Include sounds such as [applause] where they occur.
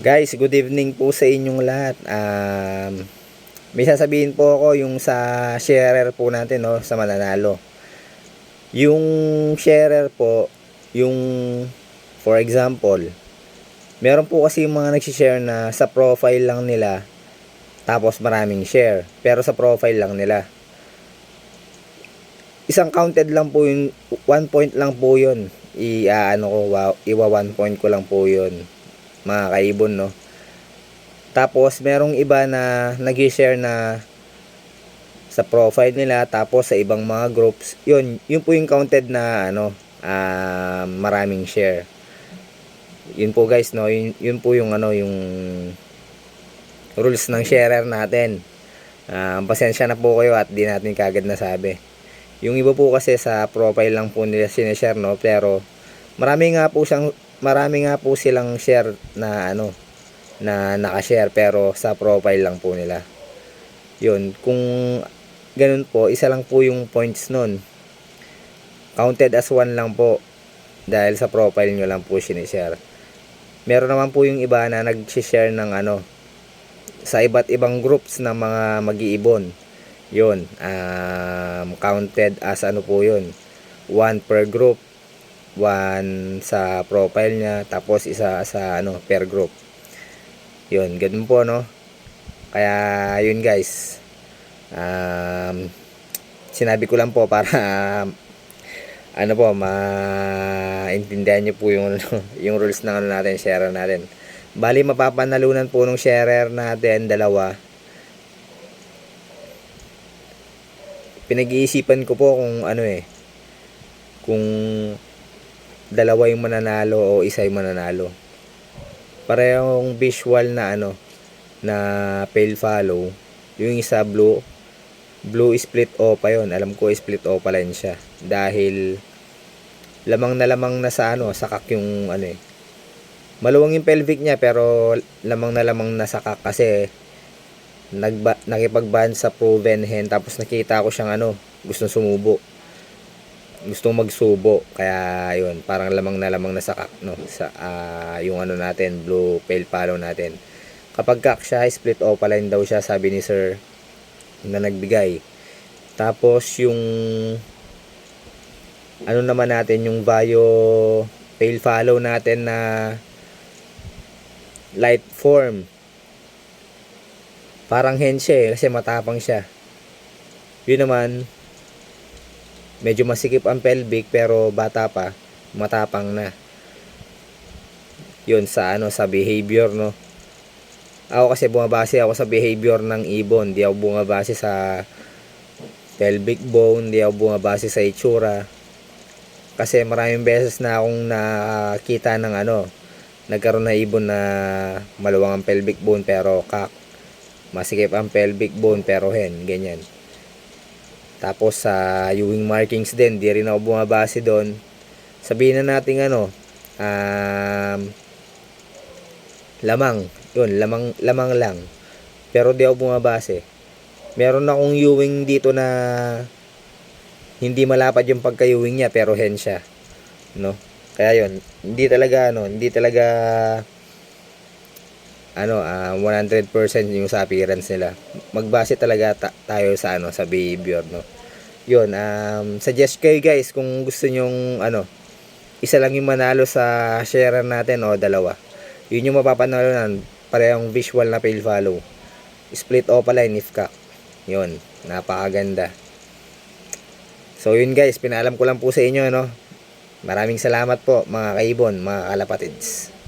Guys, good evening po sa inyong lahat. Um, may sasabihin po ako yung sa sharer po natin, no, sa mananalo. Yung sharer po, yung for example, meron po kasi yung mga nagsishare na sa profile lang nila, tapos maraming share, pero sa profile lang nila. Isang counted lang po yun, one point lang po yun. I, ah, ano ko, wa- iwa one point ko lang po yun mga kaibon no? Tapos merong iba na nag-share na sa profile nila tapos sa ibang mga groups. Yun yun po yung counted na ano ah, maraming share. Yun po guys no? Yun, yun po yung ano yung rules ng sharer natin. Ah, pasensya na po kayo at di natin kagad nasabi. Yung iba po kasi sa profile lang po nila sinishare no? Pero marami nga po siyang marami nga po silang share na ano na naka-share pero sa profile lang po nila. Yun, kung ganun po, isa lang po yung points nun. Counted as one lang po dahil sa profile nyo lang po sinishare. Meron naman po yung iba na nag-share ng ano sa iba't ibang groups ng mga mag-iibon. Yun, um, counted as ano po yun. One per group one sa profile niya tapos isa sa ano per group. Yun ganun po no? Kaya yun guys. Um, sinabi ko lang po para [laughs] ano po maintindihan niyo po yung ano, [laughs] yung rules ng ano natin share natin. Bali mapapanalunan po nung sharer natin dalawa. Pinag-iisipan ko po kung ano eh kung dalawa yung mananalo o isa yung mananalo. Parehong visual na ano na pale follow. Yung isa blue blue split o pa yon. Alam ko split o pa rin siya dahil lamang na lamang na sa ano sakak yung ano eh. Maluwang yung pelvic niya pero lamang na lamang na sakak kasi nagba, nakipag-ban sa proven hen tapos nakita ko siyang ano gustong sumubo gustong magsubo. Kaya yun parang lamang na lamang na no sa ah, yung ano natin blue pale follow natin. Kapag kak siya split opaline daw siya sabi ni sir na nagbigay. Tapos yung ano naman natin yung bio pale follow natin na light form. Parang hen siya eh, kasi matapang siya. Yun naman medyo masikip ang pelvic pero bata pa matapang na. Yun sa ano sa behavior no? Ako kasi bumabase ako sa behavior ng ibon. Di ako bumabase sa pelvic bone di ako bumabase sa itsura. Kasi maraming beses na akong nakita ng ano nagkaroon na ibon na maluwang ang pelvic bone pero kak masikip ang pelvic bone pero hen ganyan tapos sa Ewing markings din, di rin ako bumabase doon. Sabihin na natin ano, um, lamang, yun, lamang, lamang lang. Pero di ako bumabase. Meron akong Ewing dito na hindi malapad yung pagka-Ewing niya pero hen siya. No? Kaya yun, hindi talaga ano, hindi talaga ano, ah 100% yung sa appearance nila. Magbase talaga ta- tayo sa ano, sa behavior, no. 'Yun, um suggest kayo guys kung gusto nyong ano, isa lang yung manalo sa share natin o dalawa. 'Yun yung mapapanalo nan parehong visual na pale follow. Split opaline if ka. 'Yun, napakaganda. So yun guys, pinaalam ko lang po sa inyo no. Maraming salamat po mga kaibon, mga kalapatids.